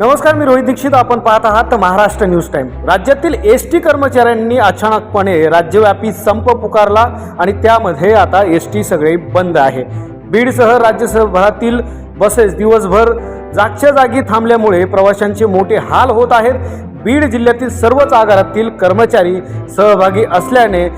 नमस्कार मी रोहित दीक्षित. आपण पाहत आहात महाराष्ट्र न्यूज टाइम. राज्यातील एस टी कर्मचाऱ्यांनी अचानकपणे राज्यव्यापी संप पुकारला आणि त्यामध्ये आता एस टी सगळे बंद आहे. बीडसह राज्यभरातील बसेस दिवसभर जागच्या जागी थांबल्यामुळे प्रवाशांचे मोठे हाल होत आहेत. बीड जिल्ह्यातील सर्वच आगारातील कर्मचारी सहभागी असल्याने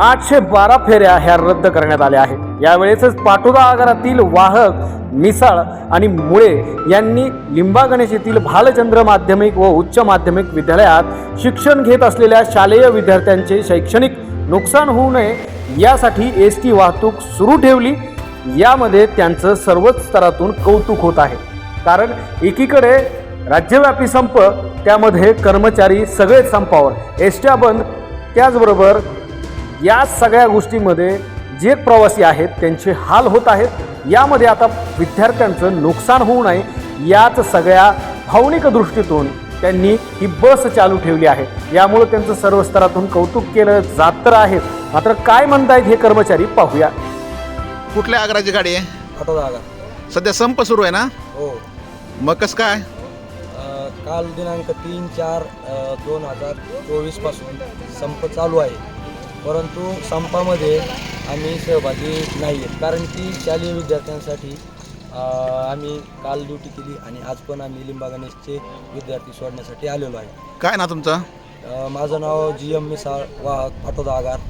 आठशे बारा फेऱ्या ह्या रद्द करण्यात आल्या आहेत. यावेळेसच पाटोदा आगारातील वाहक मिसाळ आणि मुळे यांनी लिंबागणेश येथील भालचंद्र माध्यमिक व उच्च माध्यमिक विद्यालयात शिक्षण घेत असलेल्या शालेय विद्यार्थ्यांचे शैक्षणिक नुकसान होऊ नये यासाठी एस टी वाहतूक सुरू ठेवली. यामध्ये त्यांचं सर्वच स्तरातून कौतुक होत आहे. कारण एकीकडे राज्यव्यापी संप त्यामध्ये कर्मचारी सगळेच संपावर एसट्या बंद. त्याचबरोबर या सगळ्या गोष्टीमध्ये जे प्रवासी आहेत त्यांचे हाल होत आहेत यामध्ये आता विद्यार्थ्यांचं नुकसान होऊ नये याच सगळ्या भावनिक दृष्टीतून त्यांनी ही बस चालू ठेवली आहे. यामुळे त्यांचं सर्व स्तरातून कौतुक केलं जात तर आहेच मात्र काय म्हणतायत हे कर्मचारी पाहूया. कुठल्या आग्राची गाडी आहे? सध्या संप सुरू आहे ना? हो. मग कसं काय? अ, काल दिनांक तीन चार दोन हजार चोवीसपासून संप चालू आहे. परंतु संपामध्ये आम्ही सहभागी नाही आहेत. कारण की शालेय विद्यार्थ्यांसाठी आम्ही काल ड्युटी केली आणि आज पण आम्ही लिंबा गणेशचे विद्यार्थी सोडण्यासाठी आलेलो आहे. काय ना तुमचं? अ, माझं नाव जी एम मिसाळ वाहक ऑटो आगार.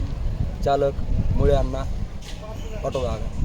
चालक मुळे अण्णा ऑटो आगार.